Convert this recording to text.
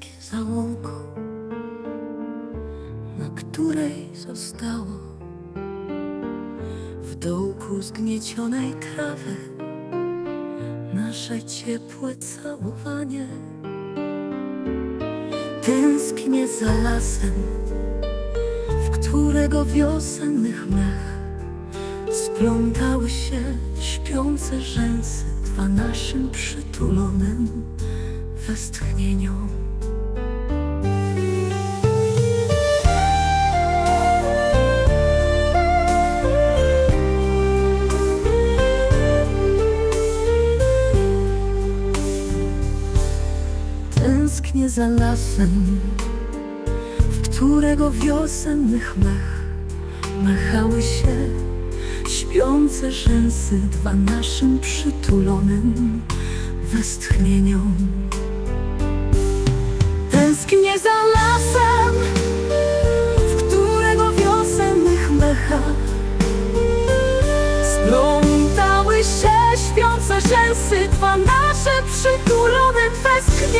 deski za na której zostało w dołku zgniecionej trawy nasze ciepłe całowanie. Tęsknię za lasem, w którego wiosennych mech splątały się śpiące rzęsy dwa naszym przytulonym westchnieniom. Tęsknię za lasem, w którego wiosennych mech machały się śpiące rzęsy dwa naszym przytulonym westchnieniom. Tęsknię za lasem, w którego wiosennych mechach splątały się śpiące rzęsy dwa nasze przytulone westchnieniom.